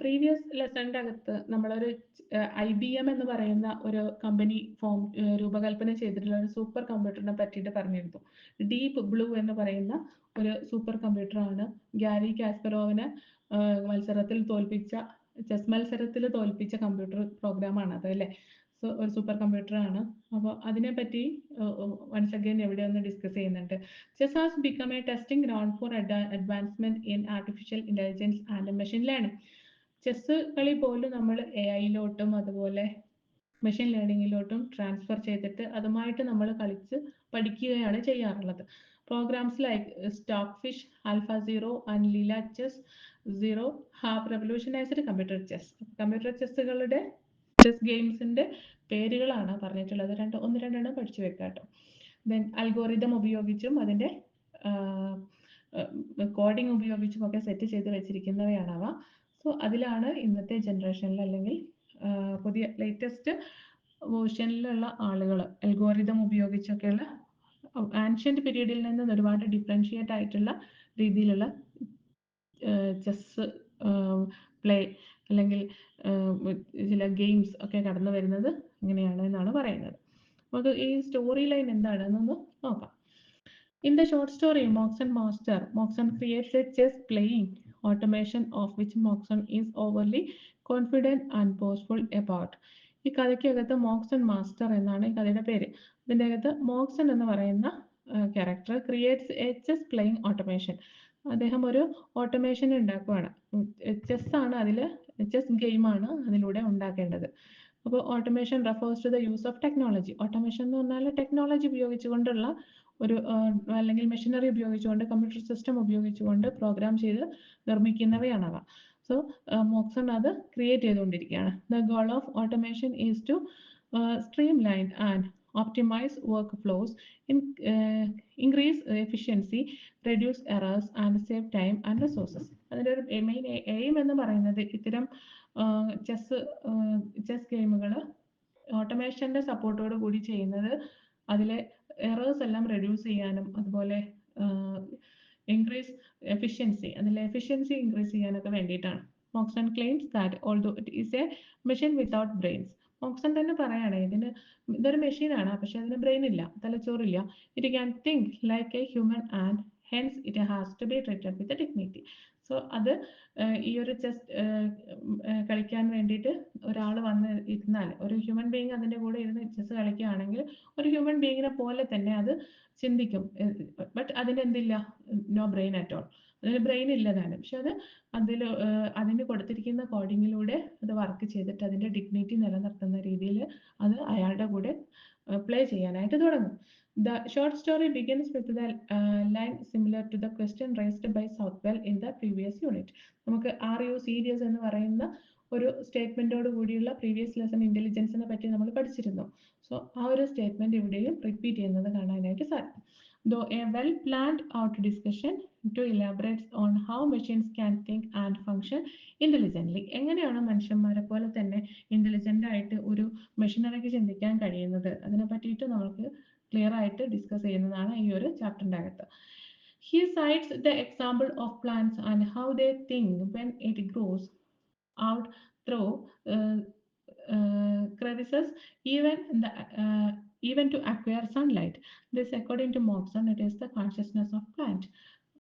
Previous ലെസണിന്റെ അകത്ത് നമ്മളൊരു I B M എന്ന് പറയുന്ന ഒരു കമ്പനി ഫോം രൂപകൽപ്പന ചെയ്തിട്ടുള്ള ഒരു സൂപ്പർ കമ്പ്യൂട്ടറിനെ പറ്റിയിട്ട് പറഞ്ഞിരുന്നു. ഡീപ്പ് ബ്ലൂ എന്ന് പറയുന്ന ഒരു സൂപ്പർ കമ്പ്യൂട്ടറാണ് ഗ്യാരി കാസ്പറോവിനെ മത്സരത്തിൽ തോൽപ്പിച്ച ചെസ് മത്സരത്തിൽ തോൽപ്പിച്ച കമ്പ്യൂട്ടർ പ്രോഗ്രാമാണ് അത് അല്ലേ? ഒരു സൂപ്പർ കമ്പ്യൂട്ടറാണ് അപ്പോൾ അതിനെപ്പറ്റി വൺസ് അഗൈൻ എവിടെ ഒന്ന് ഡിസ്കസ് ചെയ്യുന്നുണ്ട്. Chess has become a testing ground for advancement in artificial intelligence and machine learning chess കളി പോലും നമ്മൾ എ ഐയിലോട്ടും അതുപോലെ മെഷീൻ ലേണിങ്ങിലോട്ടും ട്രാൻസ്ഫർ ചെയ്തിട്ട് അതുമായിട്ട് നമ്മൾ കളിച്ച് പഠിക്കുകയാണ് ചെയ്യാറുള്ളത്. Programs like Stockfish AlphaZero and Leela Chess Zero have revolutionized computer chess computer ചെസ്സുകളുടെ chess ഗെയിംസിന്റെ പേരുകളാണ് പറഞ്ഞിട്ടുള്ളത്. രണ്ട് ഒന്ന് രണ്ടെണ്ണം പഠിച്ചു വെക്കാട്ടോ കേട്ടോ. ദെൻ അൽഗോറിതം ഉപയോഗിച്ചും അതിന്റെ കോഡിംഗ് ഉപയോഗിച്ചും ഒക്കെ സെറ്റ് ചെയ്ത് വെച്ചിരിക്കുന്നവയാണ് അവ. സോ അതിലാണ് ഇന്നത്തെ ജനറേഷനിൽ അല്ലെങ്കിൽ പുതിയ ലേറ്റസ്റ്റ് വേർഷനിലുള്ള ആളുകൾ അൽഗോറിതം ഉപയോഗിച്ചൊക്കെയുള്ള ആൻഷ്യന്റ് പീരീഡിൽ നിന്ന് ഒരുപാട് ഡിഫറൻഷിയേറ്റ് ആയിട്ടുള്ള രീതിയിലുള്ള ചെസ് പ്ലേ അല്ലെങ്കിൽ ചില ഗെയിംസ് ഒക്കെ കടന്നു വരുന്നത് ഇങ്ങനെയാണ് എന്നാണ് പറയുന്നത്. നമുക്ക് ഈ സ്റ്റോറി ലൈൻ എന്താണെന്നൊന്ന് നോക്കാം. In the short story Moxon master Moxon creates a chess playing automation of which Moxon is overly confident and boastful about ഈ കഥയ്ക്കകത്ത് മോക്സൺ മാസ്റ്റർ എന്നാണ് ഈ കഥയുടെ പേര്. ഇതിന്റെ അകത്ത് മോക്സൺ എന്ന് പറയുന്ന character creates a chess playing automation അദ്ദേഹം ഒരു ഓട്ടോമേഷൻ ഉണ്ടാക്കുകയാണ് ചെസ് ആണ് അതിൽ ചെസ് ഗെയിമാണ് അതിലൂടെ ഉണ്ടാക്കേണ്ടത്. അപ്പോൾ automation refers to the use of technology automation എന്ന് പറഞ്ഞാൽ ടെക്നോളജി ഉപയോഗിച്ചുകൊണ്ടുള്ള ഒരു അല്ലെങ്കിൽ മെഷീനറി ഉപയോഗിച്ചുകൊണ്ട് കമ്പ്യൂട്ടർ സിസ്റ്റം ഉപയോഗിച്ചുകൊണ്ട് പ്രോഗ്രാം ചെയ്ത് നിർമ്മിക്കുന്നവയാണ് അവ സോ മോക്സൺ അത് ക്രിയേറ്റ് ചെയ്തുകൊണ്ടിരിക്കുകയാണ്. The goal of automation is to streamline and optimize workflows, in, uh, increase efficiency, reduce errors and save time and resources. അതിന്റെ ഒരു മെയിൻ എയിം എന്ന് പറയുന്നത് ഇത്തരം ചെസ് ചെസ് ഗെയിമുകൾ ഓട്ടോമേഷന്റെ സപ്പോർട്ടോട് കൂടി ചെയ്യുന്നത് അതിലെ എറേഴ്സ് എല്ലാം റെഡ്യൂസ് ചെയ്യാനും അതുപോലെ ഇൻക്രീസ് എഫിഷ്യൻസി അതിലെ എഫിഷ്യൻസി ഇൻക്രീസ് ചെയ്യാനൊക്കെ വേണ്ടിയിട്ടാണ്. Moxon claims that although it is a machine without brains Moxon തന്നെ പറയാണ് ഇതിന് ഇതൊരു മെഷീനാണ് പക്ഷെ അതിന് ബ്രെയിൻ ഇല്ല തലച്ചോറില്ല. It can think like a human and hence it has to be treated with dignity so അത് ഈ ഒരു ചെസ് കളിക്കാൻ വേണ്ടിയിട്ട് ഒരാൾ വന്ന് ഇരുന്നാൽ ഒരു ഹ്യൂമൻ ബീങ് അതിന്റെ കൂടെ ഇരുന്ന് ചെസ് കളിക്കുകയാണെങ്കിൽ ഒരു ഹ്യൂമൻ ബീങ്ങിനെ പോലെ തന്നെ അത് ചിന്തിക്കും. ബട്ട് അതിന് എന്തില്ല? നോ ബ്രെയിൻ അറ്റ് ഓൾ അതിന് ബ്രെയിൻ ഇല്ല താനും. പക്ഷെ അത് അതിൽ അതിന് കൊടുത്തിരിക്കുന്ന കോഡിങ്ങിലൂടെ അത് വർക്ക് ചെയ്തിട്ട് അതിന്റെ ഡിഗ്നിറ്റി നിലനിർത്തുന്ന രീതിയിൽ അത് അയാളുടെ കൂടെ പ്ലേ ചെയ്യാനായിട്ട് തുടങ്ങും. The short story begins with the line similar to the question raised by Southwell in the previous unit നമുക്ക് ആർ യു സീരിയസ് എന്ന് പറയുന്ന ഒരു സ്റ്റേറ്റ്മെന്റോട് കൂടിയുള്ള പ്രീവിയസ് ലെസൺ ഇന്റലിജൻസിനെ പറ്റി നമ്മൾ പഠിച്ചിരുന്നു. സോ ആ ഒരു സ്റ്റേറ്റ്മെന്റ് ഇവിടെയും റിപ്പീറ്റ് ചെയ്യുന്നത് കാണാനായിട്ട് സാധിക്കും. Though a well-planned out discussion to elaborates on how machines can think and function intelligently. എങ്ങനെയാണ് മനുഷ്യന്മാരെ പോലെ തന്നെ ഇന്റലിജന്റ് ആയിട്ട് ഒരു മെഷീനറിക്ക് ചിന്തിക്കാൻ കഴിയുന്നത്? അതിനെ പറ്റിയിട്ട് നമുക്ക് ക്ലിയർ ആയിട്ട് ഡിസ്കസ് ചെയ്യുന്നതാണ് ഈ ഒരു ചാപ്റ്ററിന്റെ അകത്ത് he cites the example of plants and how they think when it grows out through crevices. Even the even to acquire sunlight. This, according to Moxon, it is the consciousness of plant.